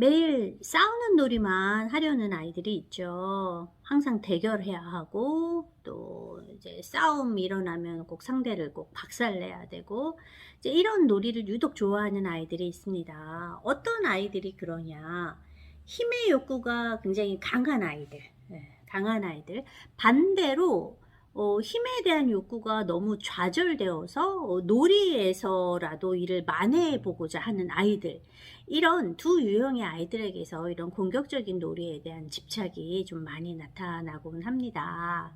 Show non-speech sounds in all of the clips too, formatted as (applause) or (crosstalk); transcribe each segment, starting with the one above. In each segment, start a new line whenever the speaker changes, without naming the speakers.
매일 싸우는 놀이만 하려는 아이들이 있죠. 항상 대결해야 하고, 또 이제 싸움이 일어나면 꼭 상대를 꼭 박살내야 되고, 이제 이런 놀이를 유독 좋아하는 아이들이 있습니다. 어떤 아이들이 그러냐. 힘의 욕구가 굉장히 강한 아이들, 예, 강한 아이들. 반대로 어, 힘에 대한 욕구가 너무 좌절되어서 어, 놀이에서라도 이를 만회해 보고자 하는 아이들. 이런 두 유형의 아이들에게서 이런 공격적인 놀이에 대한 집착이 좀 많이 나타나곤 합니다.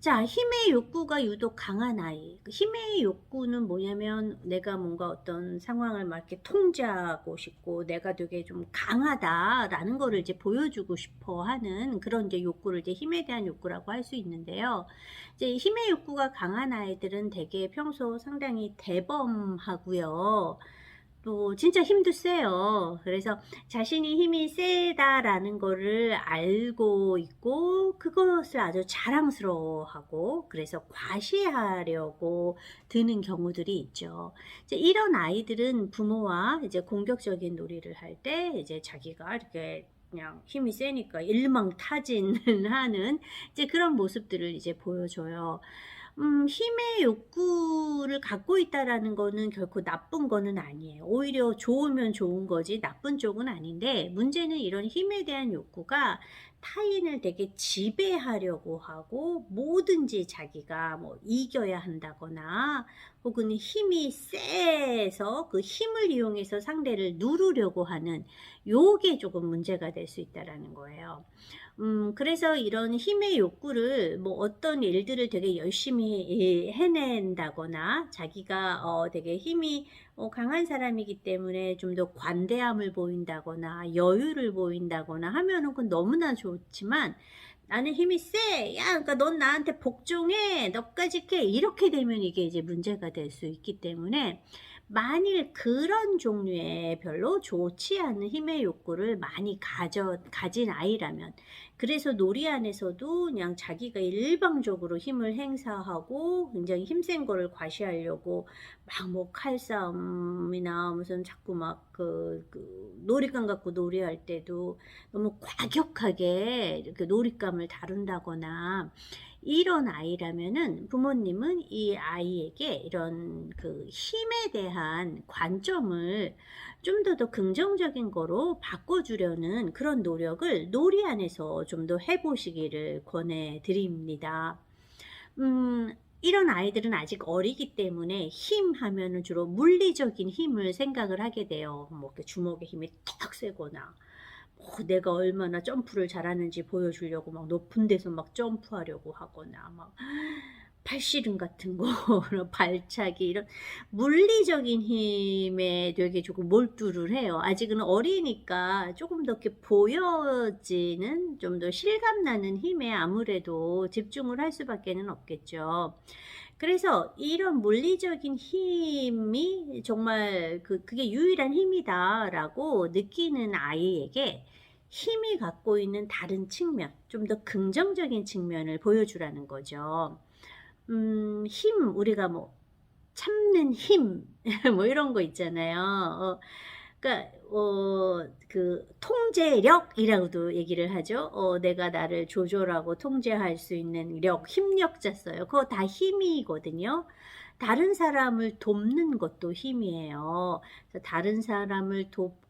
자, 힘의 욕구가 유독 강한 아이. 그 힘의 욕구는 뭐냐면 내가 뭔가 어떤 상황을 막 이렇게 통제하고 싶고 내가 되게 좀 강하다라는 거를 이제 보여주고 싶어 하는 그런 이제 욕구를 이제 힘에 대한 욕구라고 할 수 있는데요. 이제 힘의 욕구가 강한 아이들은 되게 평소 상당히 대범하고요. 또 진짜 힘도 세요. 그래서 자신이 힘이 세다라는 거를 알고 있고 그것을 아주 자랑스러워하고 그래서 과시하려고 드는 경우들이 있죠. 이제 이런 아이들은 부모와 이제 공격적인 놀이를 할 때 이제 자기가 이렇게 그냥 힘이 세니까 일망타진을 (laughs) 하는 이제 그런 모습들을 이제 보여줘요. 음, 힘의 욕구를 갖고 있다라는 거는 결코 나쁜 거는 아니에요. 오히려 좋으면 좋은 거지 나쁜 쪽은 아닌데 문제는 이런 힘에 대한 욕구가 타인을 되게 지배하려고 하고 뭐든지 자기가 뭐 이겨야 한다거나 혹은 힘이 세서 그 힘을 이용해서 상대를 누르려고 하는 요게 조금 문제가 될 수 있다라는 거예요. 음, 그래서 이런 힘의 욕구를 뭐 어떤 일들을 되게 열심히 해낸다거나 자기가 어, 되게 힘이 어, 강한 사람이기 때문에 좀 더 관대함을 보인다거나 여유를 보인다거나 하면은 그건 너무나 좋지만 나는 힘이 세. 야, 그러니까 넌 나한테 복종해. 너까지 해. 이렇게 되면 이게 이제 문제가 될 수 있기 때문에 만일 그런 종류의 별로 좋지 않은 힘의 욕구를 많이 가져, 가진 아이라면, 그래서 놀이 안에서도 그냥 자기가 일방적으로 힘을 행사하고 굉장히 힘센 거를 과시하려고 막 뭐 칼싸움이나 무슨 자꾸 막 그, 그 놀잇감 갖고 놀이할 때도 너무 과격하게 이렇게 놀잇감을 다룬다거나 이런 아이라면은 부모님은 이 아이에게 이런 그 힘에 대한 관점을 좀 더 더 긍정적인 거로 바꿔주려는 그런 노력을 놀이 안에서 좀 더 해보시기를 권해드립니다. 음, 이런 아이들은 아직 어리기 때문에 힘 하면은 주로 물리적인 힘을 생각을 하게 돼요. 뭐 주먹의 힘이 탁 세거나 어, 내가 얼마나 점프를 잘하는지 보여주려고 막 높은 데서 막 점프하려고 하거나 막 팔씨름 같은 거, (laughs) 발차기 이런 물리적인 힘에 되게 조금 몰두를 해요. 아직은 어리니까 조금 더 이렇게 보여지는 좀 더 실감나는 힘에 아무래도 집중을 할 수밖에는 없겠죠. 그래서 이런 물리적인 힘이 정말 그, 그게 유일한 힘이다라고 느끼는 아이에게 힘이 갖고 있는 다른 측면, 좀 더 긍정적인 측면을 보여주라는 거죠. 음, 힘, 우리가 뭐, 참는 힘, (laughs) 뭐 이런 거 있잖아요. 어, 그러니까, 어, 그, 통제력이라고도 얘기를 하죠. 어, 내가 나를 조절하고 통제할 수 있는 력, 힘력자 써요. 그거 다 힘이거든요. 다른 사람을 돕는 것도 힘이에요. 다른 사람을 돕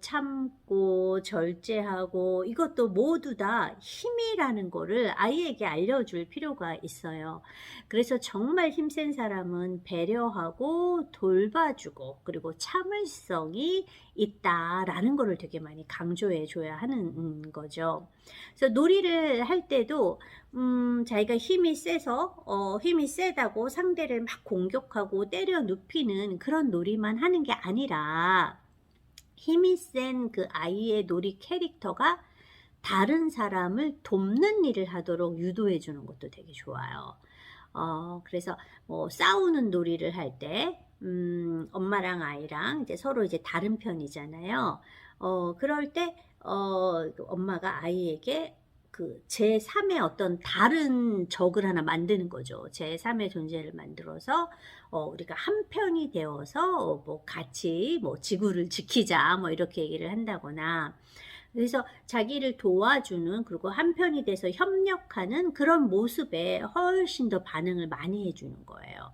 참고 참고 절제하고 이것도 모두 다 힘이라는 거를 아이에게 알려줄 필요가 있어요. 그래서 정말 힘센 사람은 배려하고 돌봐주고 그리고 참을성이 있다라는 거를 되게 많이 강조해 줘야 하는 거죠. 그래서 놀이를 할 때도 음, 자기가 힘이 세서 어, 힘이 세다고 상대를 막 공격하고 때려 눕히는 그런 놀이만 하는 게 아니라 힘이 센 그 아이의 놀이 캐릭터가 다른 사람을 돕는 일을 하도록 유도해 주는 것도 되게 좋아요. 어, 그래서 뭐 싸우는 놀이를 할 때, 음, 엄마랑 아이랑 이제 서로 이제 다른 편이잖아요. 어, 그럴 때, 어, 엄마가 아이에게 그 제3의 어떤 다른 적을 하나 만드는 거죠. 제3의 존재를 만들어서 어 우리가 한 편이 되어서 뭐 같이 뭐 지구를 지키자 뭐 이렇게 얘기를 한다거나 그래서 자기를 도와주는 그리고 한 편이 돼서 협력하는 그런 모습에 훨씬 더 반응을 많이 해주는 거예요.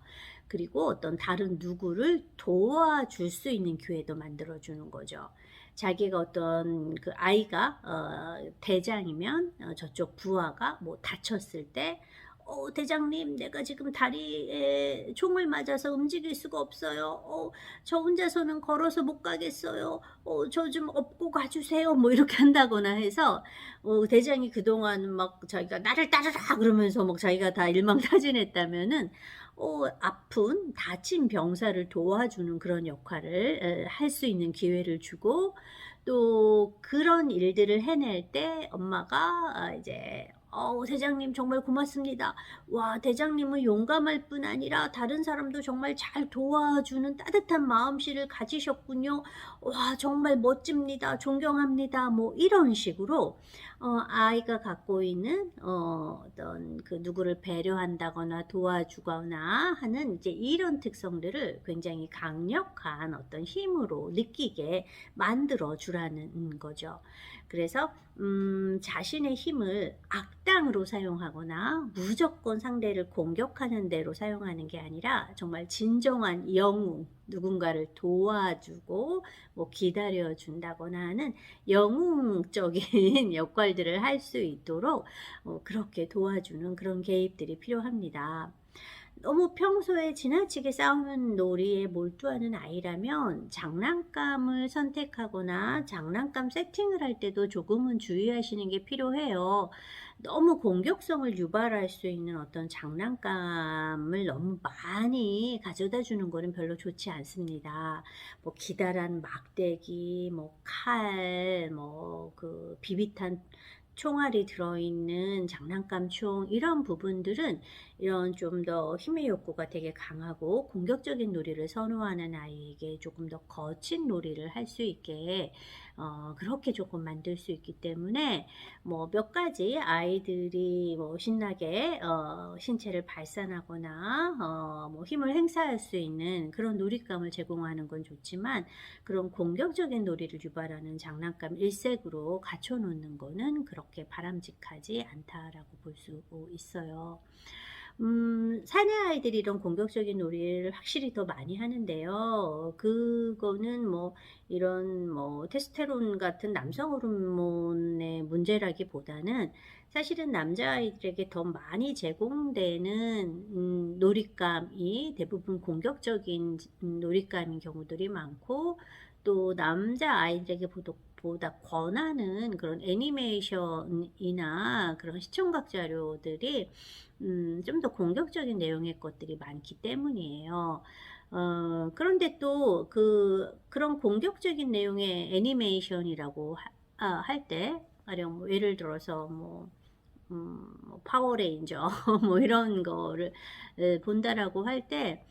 그리고 어떤 다른 누구를 도와줄 수 있는 기회도 만들어주는 거죠. 자기가 어떤 그 아이가 어, 대장이면 어, 저쪽 부하가 뭐 다쳤을 때 어, 대장님, 내가 지금 다리에 총을 맞아서 움직일 수가 없어요. 어, 저 혼자서는 걸어서 못 가겠어요. 어, 저 좀 업고 가주세요. 뭐 이렇게 한다거나 해서 어, 대장이 그동안 막 자기가 나를 따르라 그러면서 막 자기가 다 일망타진했다면은 어, 아픈 다친 병사를 도와주는 그런 역할을 할 수 있는 기회를 주고 또 그런 일들을 해낼 때 엄마가 아, 이제 어, 대장님 정말 고맙습니다. 와, 대장님은 용감할 뿐 아니라 다른 사람도 정말 잘 도와주는 따뜻한 마음씨를 가지셨군요. 와, 정말 멋집니다. 존경합니다. 뭐 이런 식으로 어, 아이가 갖고 있는 어, 어떤 그 누구를 배려한다거나 도와주거나 하는 이제 이런 특성들을 굉장히 강력한 어떤 힘으로 느끼게 만들어 주라는 거죠. 그래서 음, 자신의 힘을 악당으로 사용하거나 무조건 상대를 공격하는 대로 사용하는 게 아니라 정말 진정한 영웅, 누군가를 도와주고 뭐 기다려 준다거나 하는 영웅적인 (laughs) 역할들을 할 수 있도록 어, 그렇게 도와주는 그런 개입들이 필요합니다. 너무 평소에 지나치게 싸우는 놀이에 몰두하는 아이라면 장난감을 선택하거나 장난감 세팅을 할 때도 조금은 주의하시는 게 필요해요. 너무 공격성을 유발할 수 있는 어떤 장난감을 너무 많이 가져다 주는 거는 별로 좋지 않습니다. 뭐 기다란 막대기, 뭐 칼, 뭐 그 비비탄 총알이 들어있는 장난감 총 이런 부분들은 이런 좀 더 힘의 욕구가 되게 강하고 공격적인 놀이를 선호하는 아이에게 조금 더 거친 놀이를 할 수 있게 어, 그렇게 조금 만들 수 있기 때문에 뭐 몇 가지 아이들이 뭐 신나게 어, 신체를 발산하거나 어, 뭐 힘을 행사할 수 있는 그런 놀잇감을 제공하는 건 좋지만 그런 공격적인 놀이를 유발하는 장난감 일색으로 갖춰놓는 거는 그렇게 바람직하지 않다라고 볼 수 있어요. 음, 사내 아이들이 이런 공격적인 놀이를 확실히 더 많이 하는데요. 그거는 뭐 이런 뭐 테스테론 같은 남성 호르몬의 문제라기보다는 사실은 남자아이들에게 더 많이 제공되는 음, 놀잇감이 대부분 공격적인 음, 놀잇감인 경우들이 많고 또 남자아이들에게 보다 권하는 그런 애니메이션이나 그런 시청각 자료들이 음, 좀 더 공격적인 내용의 것들이 많기 때문이에요. 어, 그런데 또 그 그런 공격적인 내용의 애니메이션이라고 하, 아, 할때 가령 뭐 예를 들어서 뭐 음, 뭐 파워레인저 (laughs) 뭐 이런 거를 본다라고 할 때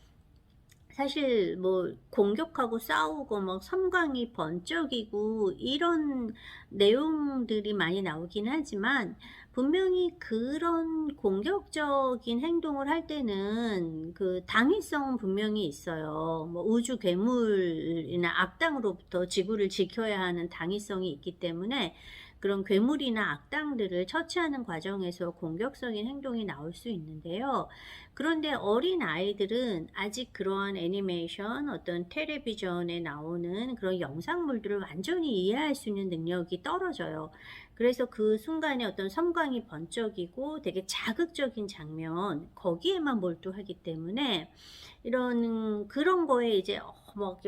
사실 뭐 공격하고 싸우고 막 섬광이 번쩍이고 이런 내용들이 많이 나오긴 하지만 분명히 그런 공격적인 행동을 할 때는 그 당위성은 분명히 있어요. 뭐 우주 괴물이나 악당으로부터 지구를 지켜야 하는 당위성이 있기 때문에 그런 괴물이나 악당들을 처치하는 과정에서 공격적인 행동이 나올 수 있는데요. 그런데 어린 아이들은 아직 그러한 애니메이션, 어떤 텔레비전에 나오는 그런 영상물들을 완전히 이해할 수 있는 능력이 떨어져요. 그래서 그 순간에 어떤 섬광이 번쩍이고 되게 자극적인 장면, 거기에만 몰두하기 때문에 이런 그런 거에 이제 어, 뭐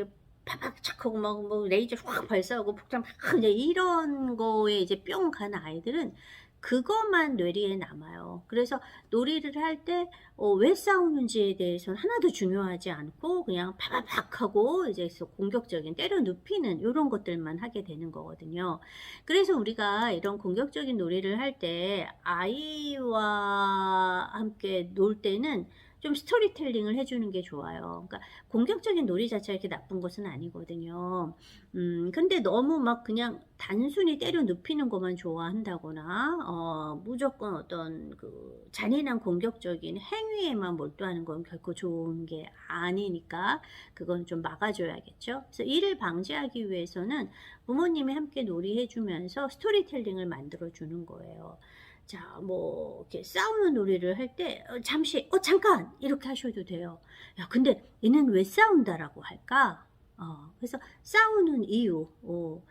팍팍 착 하고 막 뭐 레이저 확 발사하고 폭탄 팍 이제 이런 거에 이제 뿅 가는 아이들은 그것만 뇌리에 남아요. 그래서 놀이를 할 때왜 어, 싸우는지에 대해서는 하나도 중요하지 않고 그냥 파바팍 하고 이제 공격적인 때려 눕히는 이런 것들만 하게 되는 거거든요. 그래서 우리가 이런 공격적인 놀이를 할 때 아이와 함께 놀 때는 좀 스토리텔링을 해주는 게 좋아요. 그러니까 공격적인 놀이 자체가 이렇게 나쁜 것은 아니거든요. 음, 근데 너무 막 그냥 단순히 때려 눕히는 것만 좋아한다거나, 어, 무조건 어떤 그 잔인한 공격적인 행위에만 몰두하는 건 결코 좋은 게 아니니까 그건 좀 막아줘야겠죠. 그래서 이를 방지하기 위해서는 부모님이 함께 놀이해주면서 스토리텔링을 만들어주는 거예요. 자, 뭐, 이렇게 싸우는 놀이를 할 때, 어, 잠시, 어, 잠깐! 이렇게 하셔도 돼요. 야, 근데 얘는 왜 싸운다라고 할까? 어, 그래서 싸우는 이유, 어,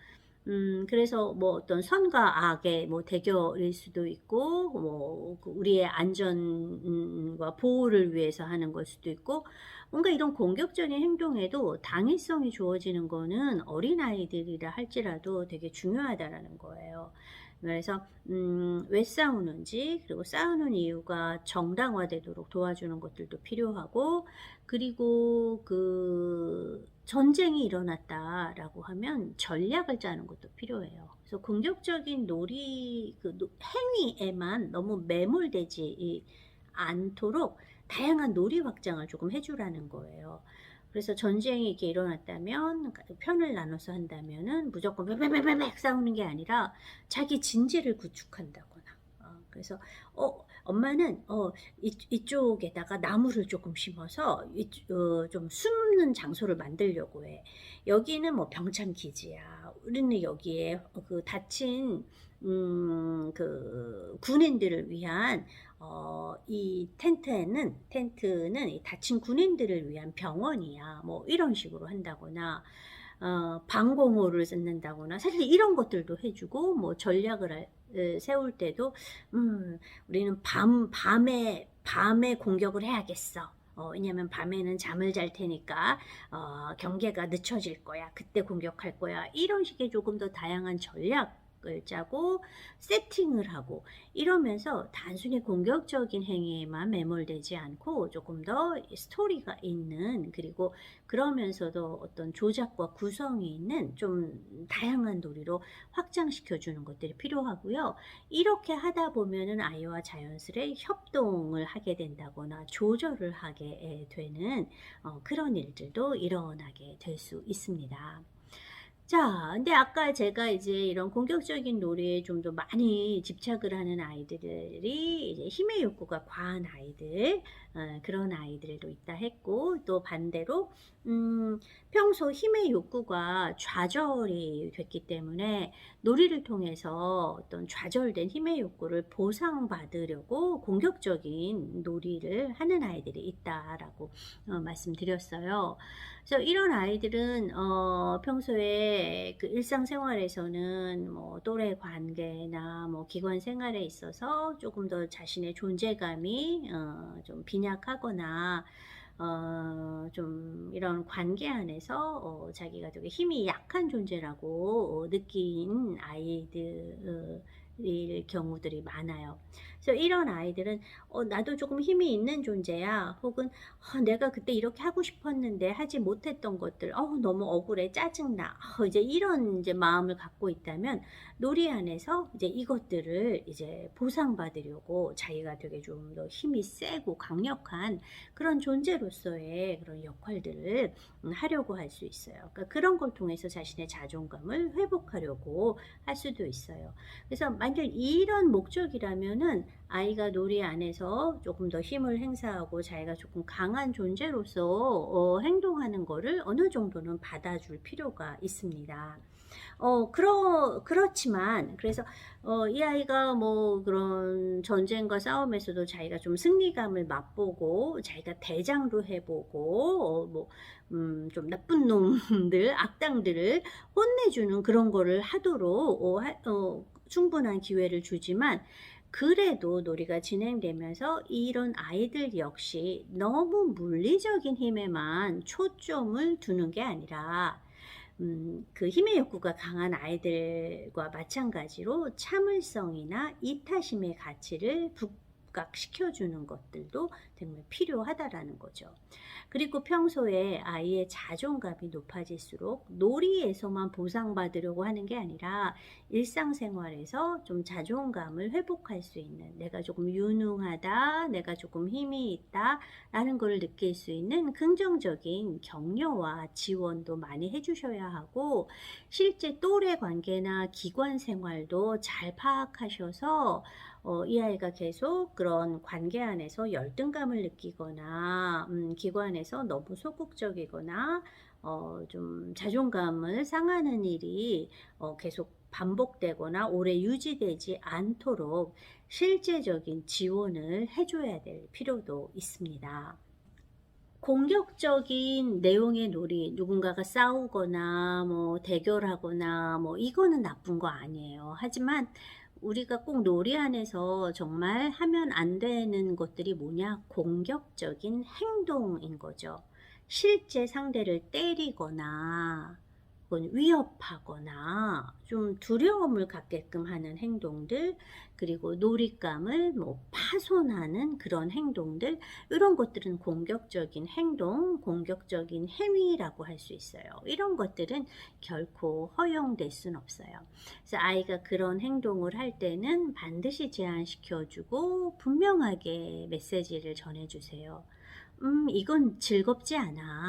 음, 그래서 뭐 어떤 선과 악의 뭐 대결일 수도 있고, 뭐, 그 우리의 안전과 보호를 위해서 하는 걸 수도 있고, 뭔가 이런 공격적인 행동에도 당위성이 주어지는 거는 어린아이들이라 할지라도 되게 중요하다라는 거예요. 그래서 음, 왜 싸우는지 그리고 싸우는 이유가 정당화되도록 도와주는 것들도 필요하고 그리고 그 전쟁이 일어났다라고 하면 전략을 짜는 것도 필요해요. 그래서 공격적인 놀이 그 노- 행위에만 너무 매몰되지 않도록 다양한 놀이 확장을 조금 해주라는 거예요. 그래서 전쟁이 이렇게 일어났다면 편을 나눠서 한다면은 무조건 빽빽빽빽 싸우는 게 아니라 자기 진지를 구축한다거나. 어, 그래서 어 엄마는 어 이, 이쪽에다가 나무를 조금 심어서 이, 어, 좀 숨는 장소를 만들려고 해. 여기는 뭐 병참 기지야. 우리는 여기에 그 다친 음, 그 군인들을 위한 어, 이 텐트에는 텐트는 이 다친 군인들을 위한 병원이야. 뭐 이런 식으로 한다거나 어, 방공호를 쌓는다거나 사실 이런 것들도 해주고 뭐 전략을 세울 때도 음, 우리는 밤 밤에 밤에 공격을 해야겠어. 어, 왜냐면 밤에는 잠을 잘 테니까 어, 경계가 늦춰질 거야. 그때 공격할 거야. 이런 식의 조금 더 다양한 전략 을 짜고 세팅을 하고 이러면서 단순히 공격적인 행위에만 매몰되지 않고 조금 더 스토리가 있는 그리고 그러면서도 어떤 조작과 구성이 있는 좀 다양한 놀이로 확장시켜 주는 것들이 필요하고요. 이렇게 하다 보면은 아이와 자연스레 협동을 하게 된다거나 조절을 하게 되는 어, 그런 일들도 일어나게 될 수 있습니다. 자, 근데 아까 제가 이제 이런 공격적인 놀이에 좀 더 많이 집착을 하는 아이들이 이제 힘의 욕구가 과한 아이들, 어, 그런 아이들도 있다 했고, 또 반대로, 음, 평소 힘의 욕구가 좌절이 됐기 때문에 놀이를 통해서 어떤 좌절된 힘의 욕구를 보상받으려고 공격적인 놀이를 하는 아이들이 있다라고 어, 말씀드렸어요. 그래서 이런 아이들은 어, 평소에 그 일상생활에서는 뭐 또래 관계나 뭐 기관 생활에 있어서 조금 더 자신의 존재감이 어, 좀 빈약하거나 어, 좀 이런 관계 안에서 어, 자기가 되게 힘이 약한 존재라고 어, 느낀 아이들 일 경우들이 많아요. 그래서 이런 아이들은 어, 나도 조금 힘이 있는 존재야. 혹은 어, 내가 그때 이렇게 하고 싶었는데 하지 못했던 것들, 어, 너무 억울해, 짜증나. 어, 이제 이런 이제 마음을 갖고 있다면 놀이 안에서 이제 이것들을 이제 보상받으려고 자기가 되게 좀 더 힘이 세고 강력한 그런 존재로서의 그런 역할들을 음, 하려고 할 수 있어요. 그러니까 그런 걸 통해서 자신의 자존감을 회복하려고 할 수도 있어요. 그래서 만약 이런 목적이라면은 아이가 놀이 안에서 조금 더 힘을 행사하고 자기가 조금 강한 존재로서 어, 행동하는 거를 어느 정도는 받아줄 필요가 있습니다. 어, 그러, 그렇지만, 그래서, 어, 이 아이가 뭐 그런 전쟁과 싸움에서도 자기가 좀 승리감을 맛보고, 자기가 대장도 해보고, 어, 뭐, 음, 좀 나쁜 놈들, (laughs) 악당들을 혼내주는 그런 거를 하도록, 어, 하, 어, 충분한 기회를 주지만, 그래도 놀이가 진행되면서 이런 아이들 역시 너무 물리적인 힘에만 초점을 두는 게 아니라 음, 그 힘의 욕구가 강한 아이들과 마찬가지로 참을성이나 이타심의 가치를 부, 입각시켜주는 것들도 정말 필요하다라는 거죠. 그리고 평소에 아이의 자존감이 높아질수록 놀이에서만 보상받으려고 하는 게 아니라 일상생활에서 좀 자존감을 회복할 수 있는 내가 조금 유능하다, 내가 조금 힘이 있다 라는 걸 느낄 수 있는 긍정적인 격려와 지원도 많이 해주셔야 하고 실제 또래 관계나 기관 생활도 잘 파악하셔서 어, 이 아이가 계속 그런 관계 안에서 열등감을 느끼거나 음, 기관에서 너무 소극적이거나 어, 좀 자존감을 상하는 일이 어, 계속 반복되거나 오래 유지되지 않도록 실제적인 지원을 해줘야 될 필요도 있습니다. 공격적인 내용의 놀이, 누군가가 싸우거나 뭐 대결하거나 뭐 이거는 나쁜 거 아니에요. 하지만 우리가 꼭 놀이 안에서 정말 하면 안 되는 것들이 뭐냐? 공격적인 행동인 거죠. 실제 상대를 때리거나 혹은 위협하거나 좀 두려움을 갖게끔 하는 행동들 그리고 놀잇감을 뭐 파손하는 그런 행동들 이런 것들은 공격적인 행동, 공격적인 행위라고 할 수 있어요. 이런 것들은 결코 허용될 순 없어요. 그래서 아이가 그런 행동을 할 때는 반드시 제한시켜주고 분명하게 메시지를 전해주세요. 음, 이건 즐겁지 않아.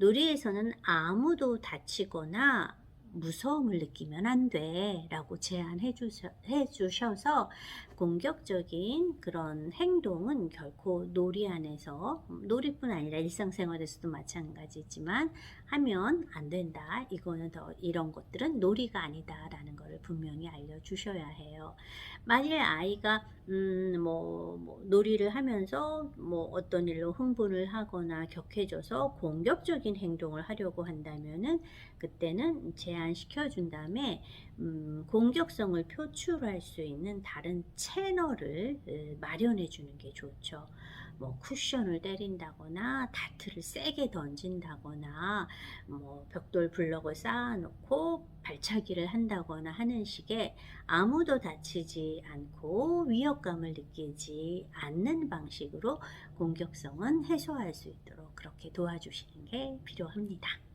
놀이에서는 아무도 다치거나 무서움을 느끼면 안 돼. 라고 제안해 주셔, 해 주셔서 공격적인 그런 행동은 결코 놀이 안에서, 음, 놀이뿐 아니라 일상생활에서도 마찬가지지만 하면 안 된다. 이거는 더, 이런 것들은 놀이가 아니다. 라는 것을 분명히 알려주셔야 해요. 만일 아이가, 음, 뭐, 뭐 놀이를 하면서 뭐 어떤 일로 흥분을 하거나 격해져서 공격적인 행동을 하려고 한다면은 그때는 제한시켜 준 다음에 음, 공격성을 표출할 수 있는 다른 채널을 으, 마련해 주는 게 좋죠. 뭐 쿠션을 때린다거나 다트를 세게 던진다거나 뭐 벽돌 블럭을 쌓아놓고 발차기를 한다거나 하는 식의 아무도 다치지 않고 위협감을 느끼지 않는 방식으로 공격성은 해소할 수 있도록 그렇게 도와주시는 게 필요합니다.